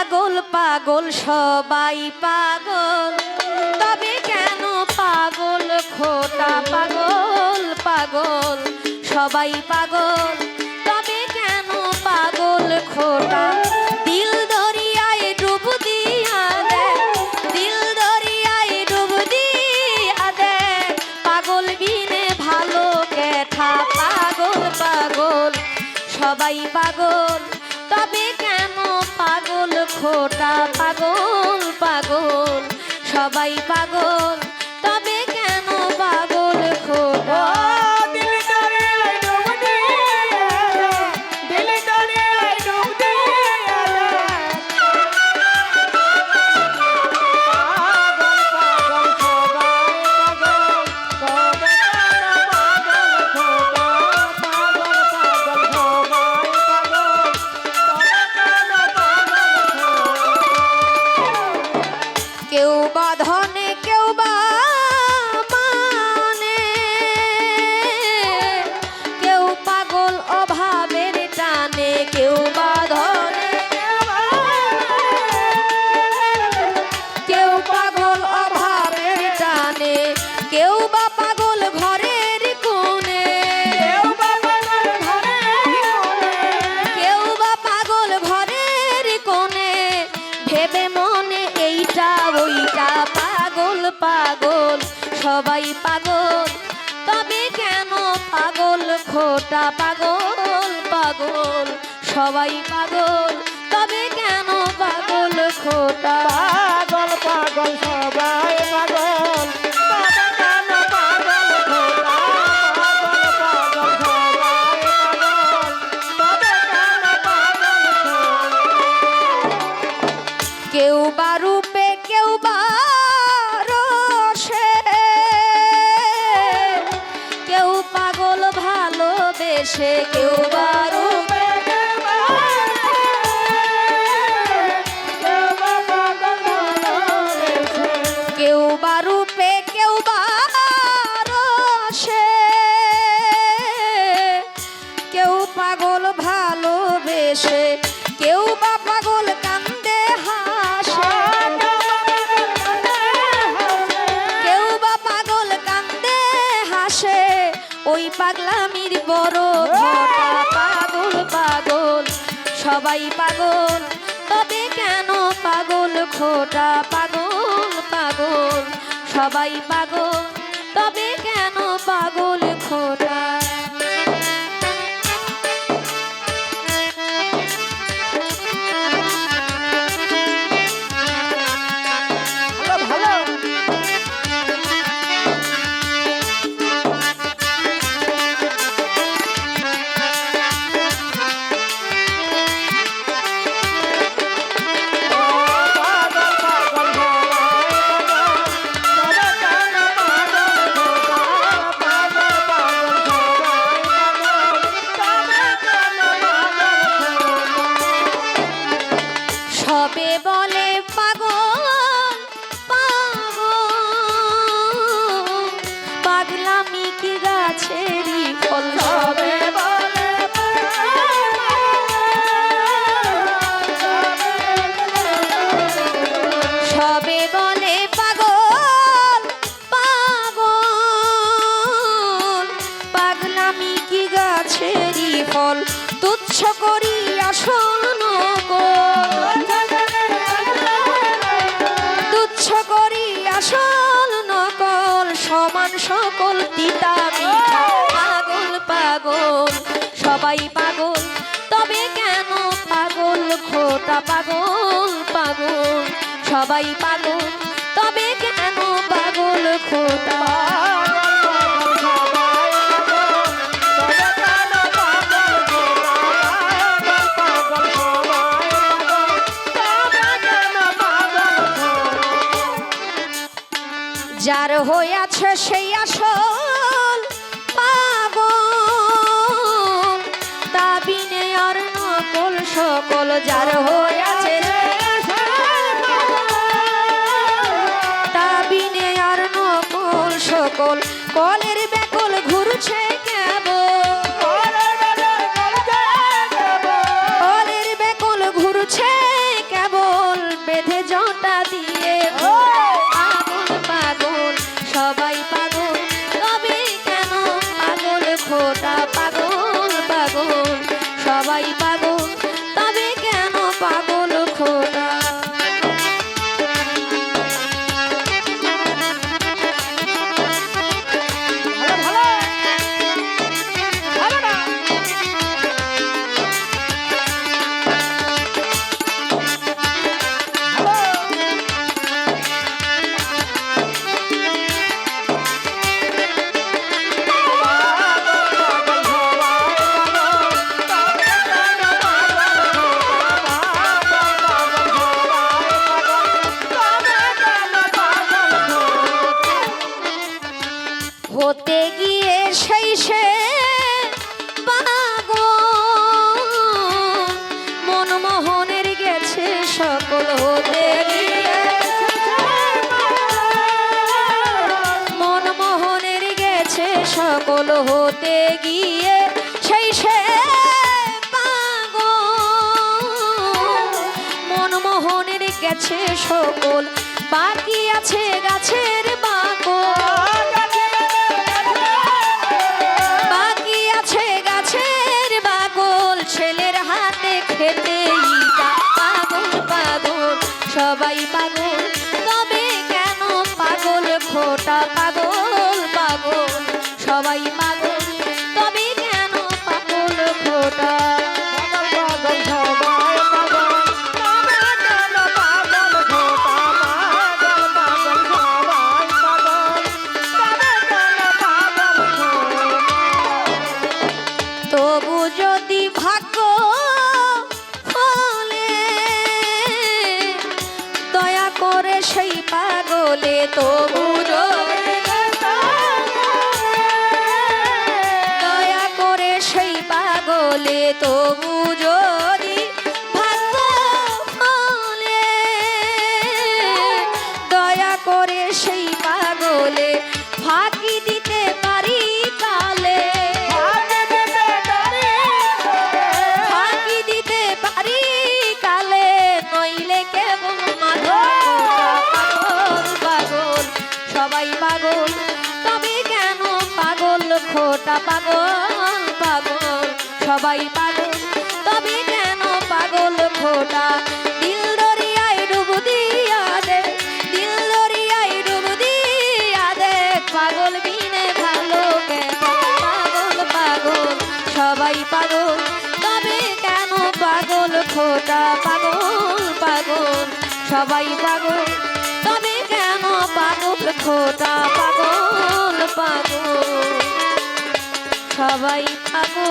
পাগল পাগল, সবাই পাগল। তবে কেন পাগল, খোটা পাগল পাগল, সবাই পাগল? তবে কেন পাগল, খোটা? পাগল ভালো পাগল পাগল, সবাই পাগল। খোটা পাগল পাগল সবাই পাগল। কেউ বা ধনে, কেউ বা মানে। কেউ পাগল অভাবের টানে, কেউ বা ধনে, কেউ পাগল অভাবের টানে, কেউ বা পাগল, সবাই পাগল। তবে কেন পাগল? খোটা পাগল পাগল, সবাই পাগল। তবে কেন পাগল? খোটা পাগল পাগল, সবাই হাসে ওই পাগলামির বড় ঘটা পাগল পাগল, সবাই পাগল, তবে কেন পাগল খোটা? পাগল পাগল, সবাই পাগল, তবে কেন পাগল গাছেরই তুচ্ছ করি আসল নকল তুচ্ছ করি আসল নকল সমান সকল তিতা মিঠা পাগল পাগল, সবাই পাগল। তবে কেন পাগল, খোটা পাগল পাগল? সবাই পাগল, তবে কেন পাগল, খোটা যার হইয়াছে সেই আসল পাগল। তা বিনে আর নকল সকল, যার হইয়াছে তা বিনে আর নকল সকল, কলের বেকল ঘুরছে কেবল। কলের বেকল ঘুরছে সকল হতে গিয়ে সেই সে মনমোহনের গেছে সকল, বাকি আছে গাছের বাকি আছে গাছের ছেলের হাতে খেতে পাগল পাগল, সবাই পাগল, তবে কেন পাগল? খোটা পাগল পাগল। সবাই পাগল তবু যদি ভাগ্য ফলে দয়া করে সেই পাগলে ফাঁকি দিতে পারি কালে। ফাঁকি দিতে পারি কালে। নইলে কেবল মাথা পাগল সবাই পাগল। তবে কেন পাগল খোটা পাগল? সবাই পাগল তবে কেন পাগল খোটা? দিল দরিয়ায় ডুব দিয়া দে, দিল দরিয়ায় পাগল বিনে ভালো পাগল পাগল, সবাই পাগল। তবে কেন পাগল খোটা? পাগল পাগল, সবাই পাগল। তবে কেন পাগল খোটা? পাগল পাগল। সবাই থাকো।